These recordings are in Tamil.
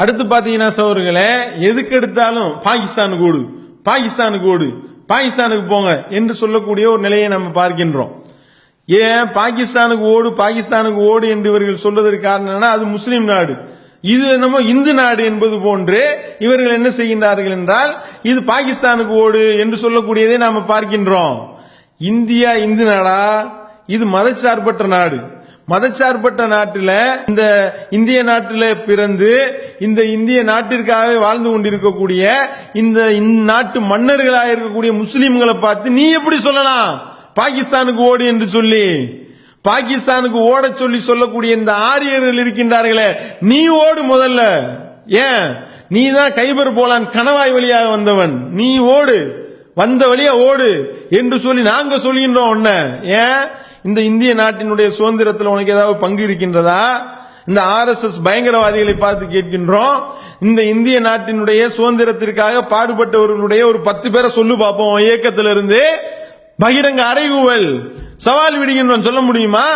அடுத்து பாத்தீங்கன்னா சோர்களே எதுக்கு எடுத்தாலும் பாகிஸ்தானுக்கு ஓடு பாகிஸ்தானுக்கு ஓடு பாகிஸ்தானுக்கு போங்க என்று சொல்லக்கூடிய ஒரு நிலையை நம்ம பார்க்கின்றோம். ஏன் பாகிஸ்தானுக்கு ஓடு பாகிஸ்தானுக்கு ஓடு என்று இவர்கள் சொல்வதற்கு காரணம் என்னன்னா அது முஸ்லீம் நாடு. இது என்னமோ இந்து நாடு என்பது போன்று இவர்கள் என்ன செய்கின்றார்கள் என்றால் இது பாகிஸ்தானுக்கு ஓடு என்று சொல்லக்கூடியதை நாம பார்க்கின்றோம். இந்தியா இந்து நாடா? இது மதச்சார்பற்ற நாடு. மதச்சார்பற்ற நாட்டில் இந்த இந்திய நாட்டில் பிறந்து இந்த இந்திய நாட்டிற்காகவே வாழ்ந்து கொண்டிருக்கக்கூடிய இந்த நாட்டு மன்னர்களாக இருக்கக்கூடிய முஸ்லீம்களை பார்த்து நீ எப்படி சொல்லலாம்? பாகிஸ்தானுக்கு ஓடு என்று சொல்லி பாகிஸ்தானுக்கு ஓட சொல்லி சொல்லக்கூடிய இந்த ஆரியர்கள் இருக்கின்றார்களே நீ ஓடு முதல்ல. ஏன்? நீ தான் கைபர் போலான் கணவாய் வழியாக வந்தவன். நீ ஓடு. வந்த வழியா ஓடு என்று சொல்லி நாங்க சொல்கின்றோம் உன்ன. ஏன்? இந்த இந்திய நாட்டினுடைய சுதந்திரத்தில் உனக்கு ஏதாவது பங்கு இருக்கின்றதா? இந்த ஆர்எஸ்எஸ் பயங்கரவாதிகளை பார்த்து கேட்கின்றோம். இந்த இந்திய நாட்டினுடைய சுதந்திரத்திற்காக பாடுபட்டவர்களுடைய ஒரு பத்து பேரை சொல்லு பார்ப்போம் இயக்கத்திலிருந்து பகிரங்க அறைகூவல். சவால் விடுகின்றோம். சொல்ல முடியுமா?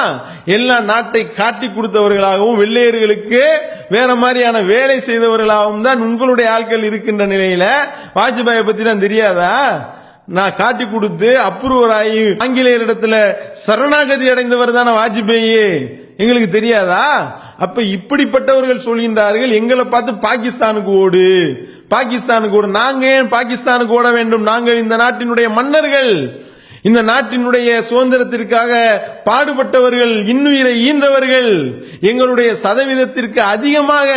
எல்லா நாட்டை காட்டி கொடுத்தவர்களாகவும் வெள்ளையர்களுக்கு வேற மாதிரியான வேலை செய்தவர்களாகவும் தான் உங்களுடைய ஆட்கள் இருக்கின்ற நிலையில. வாஜ்பாயை பத்தி தான் தெரியாதா? நான் காட்டி கொடுத்து அப்ரூவர் ஆகி ஆங்கிலேயரிடத்துல சரணாகதி அடைந்தவர் தானே வாஜ்பேயி. எங்களுக்கு தெரியாதா? அப்ப இப்படிப்பட்டவர்கள் சொல்கின்றார்கள் எங்களை பார்த்து பாகிஸ்தானுக்கு ஓடு. பாகிஸ்தானுக்கு ஓடு. நாங்க ஏன் பாகிஸ்தானுக்கு ஓட வேண்டும்? நாங்கள் இந்த நாட்டினுடைய மன்னர்கள். இந்த நாட்டினுடைய சுதந்திரத்திற்காக பாடுபட்டவர்கள் இன்னுயிரை ஈந்தவர்கள் எங்களுடைய சதவீதத்திற்கு அதிகமாக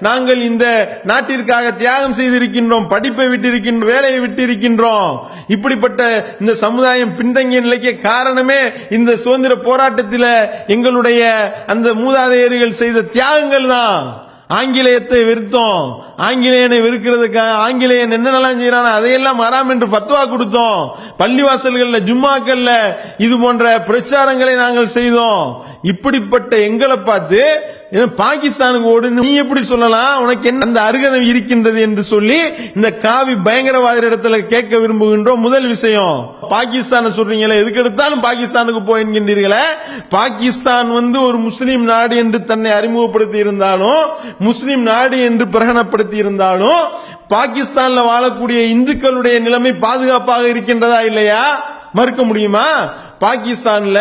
நாங்கள் இந்த நாட்டிற்காக தியாகம் செய்திருக்கின்றோம் படிப்பை விட்டிருக்கின்றோம் வேலையை விட்டிருக்கின்றோம். இப்படிப்பட்ட இந்த சமுதாயம் பின்தங்கிய நிலைக்கு காரணமே இந்த சுதந்திர போராட்டத்தில் எங்களுடைய அந்த மூதாதையர்கள் செய்த தியாகங்கள் தான் ஆங்கிலேயத்தை வெறுத்தோம் ஆங்கிலேயனை வெறுக்கிறதுக்காக ஆங்கிலேயன் என்னென்னலாம் செய்யறானோ அதையெல்லாம் வராம் என்று பத்துவா கொடுத்தோம். பள்ளிவாசல்களில் ஜும்மாக்கள்ல இது போன்ற பிரச்சாரங்களை நாங்கள் செய்தோம். இப்படிப்பட்ட எங்களை பார்த்து பாகிஸ்தானுக்கு ஓடுன்னு நீ எப்படி சொல்லலாம்? உனக்கு என்ன அந்த அருகதை இருக்கின்றது என்று சொல்லி இந்த காவி பயங்கரவாத இடத்துல கேட்க விரும்புகின்றோம். முதல் விஷயம் பாகிஸ்தானை சொல்றீங்களே எதுக்கு எடுத்தாலும் பாகிஸ்தானுக்கு போயின்கின்றீர்களே பாகிஸ்தான் வந்து ஒரு முஸ்லீம் நாடு என்று தன்னை அறிமுகப்படுத்தி இருந்தாலும் முஸ்லீம் நாடு என்று பிரகடனப்படுத்தி இருந்தாலும் பாகிஸ்தான்ல வாழக்கூடிய இந்துக்களுடைய நிலைமை பாதுகாப்பாக இருக்கின்றதா இல்லையா? மறுக்க முடியுமா? பாகிஸ்தான்ல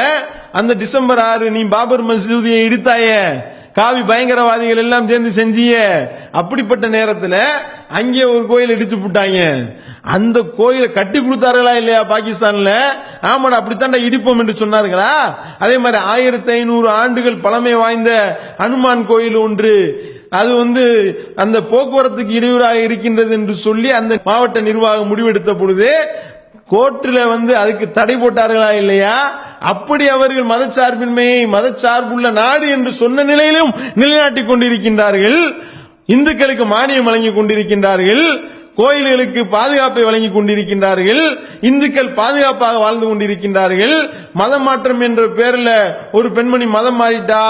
அந்த டிசம்பர் ஆறு நீ பாபர் மசூதியை இடித்தாயே காவி பயங்கரவாதிகள் எல்லாம் சேர்ந்து செஞ்சிய அப்படிப்பட்ட நேரத்தில் அங்கே ஒரு கோயில் இடித்து போட்டாங்க. அந்த கோயிலை கட்டி கொடுத்தார்களா இல்லையா பாகிஸ்தான்ல? ஆமாடா அப்படித்தாண்டா இடிப்போம் என்று சொன்னார்களா? அதே மாதிரி ஆயிரத்தி ஐநூறு ஆண்டுகள் பழமை வாய்ந்த அனுமான் கோயில் ஒன்று. அது வந்து அந்த போக்குவரத்துக்கு இடையூறாக இருக்கின்றது என்று சொல்லி அந்த மாவட்ட நிர்வாகம் முடிவெடுத்த பொழுது கோர்ட்டில் வந்து அதுக்கு தடை போட்டார்களா இல்லையா? அப்படி அவர்கள் மதச்சார்பின்மையை மதச்சார்புள்ள நாடு என்று சொன்ன நிலையிலும் நிலைநாட்டிக் கொண்டிருக்கின்றார்கள். இந்துக்களுக்கு மானியம் வழங்கி கொண்டிருக்கின்றார்கள். கோயில்களுக்கு பாதுகாப்பை வழங்கி கொண்டிருக்கின்றார்கள். இந்துக்கள் பாதுகாப்பாக வாழ்ந்து கொண்டிருக்கின்றார்கள். மதம் மாற்றம் என்ற பேரில் ஒரு பெண்மணி மதம் மாறிட்டா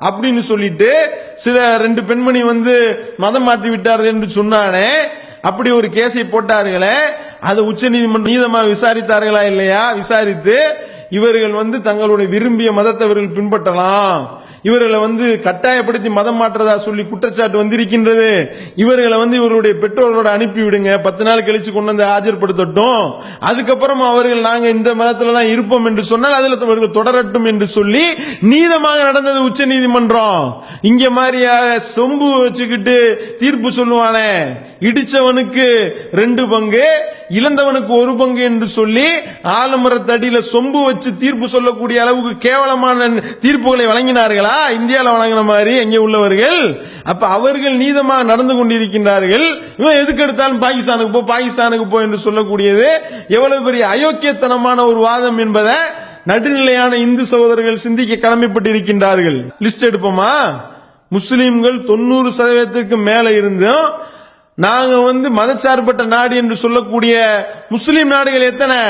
அப்படின்னு சொல்லிட்டு சில ரெண்டு பெண்மணி வந்து மதம் மாற்றி விட்டார்கள் என்று சொன்னானே. அப்படி ஒரு கேஸை போட்டார்களே அதை உச்ச நீதிமன்றம் நீதமாக விசாரித்தார்களா இல்லையா? விசாரித்து இவர்கள் வந்து தங்களுடைய விரும்பிய மதத்தை இவர்கள் பின்பற்றலாம். இவர்களை வந்து கட்டாயப்படுத்தி மதம் மாற்றதா சொல்லி குற்றச்சாட்டு வந்திருக்கின்றது. இவர்களை வந்து இவருடைய பெற்றோர்களோட அனுப்பி விடுங்க. பத்து நாள் கழிச்சு கொண்டு வந்து ஆஜர்படுத்தட்டும். அதுக்கப்புறம் அவர்கள் நாங்க இந்த மதத்துல தான் இருப்போம் என்று சொன்னால் அதுல இவர்கள் தொடரட்டும் என்று சொல்லி நீதமாக நடந்தது உச்ச நீதிமன்றம். இங்க மாதிரியாக சொம்பு வச்சுக்கிட்டு தீர்ப்பு சொல்லுவானே. இடிச்சவனுக்கு ரெண்டு பங்கு இழந்தவனுக்கு ஒரு பங்கு என்று சொல்லி ஆலமரத்தடியில சொம்பு வச்சு தீர்ப்பு சொல்லக்கூடிய அளவுக்கு கேவலமான தீர்ப்புகளை வழங்கினார்களா? இந்தியாவில் வழங்கின மாதிரி எங்கே உள்ளவர்கள்? அப்ப அவர்கள் நீதமாக நடந்து கொண்டிருக்கின்றார்கள். இவன் எதுக்கு எடுத்தாலும் பாகிஸ்தானுக்கு போ பாகிஸ்தானுக்கு போ என்று சொல்லக்கூடியது. எவ்வளவு பெரிய அயோக்கியத்தனமான ஒரு வாதம் என்பதை நடுநிலையான இந்து சகோதரர்கள் சிந்திக்க கடமைப்பட்டிருக்கின்றார்கள். லிஸ்ட் எடுப்போமா? முஸ்லிம்கள் தொண்ணூறு சதவீதத்திற்கு மேல இருந்தும் நாங்கள் வந்து மதச்சார்பற்ற நாடு என்று சொல்லக்கூடிய முஸ்லீம் நாடுகள் எத்தனை?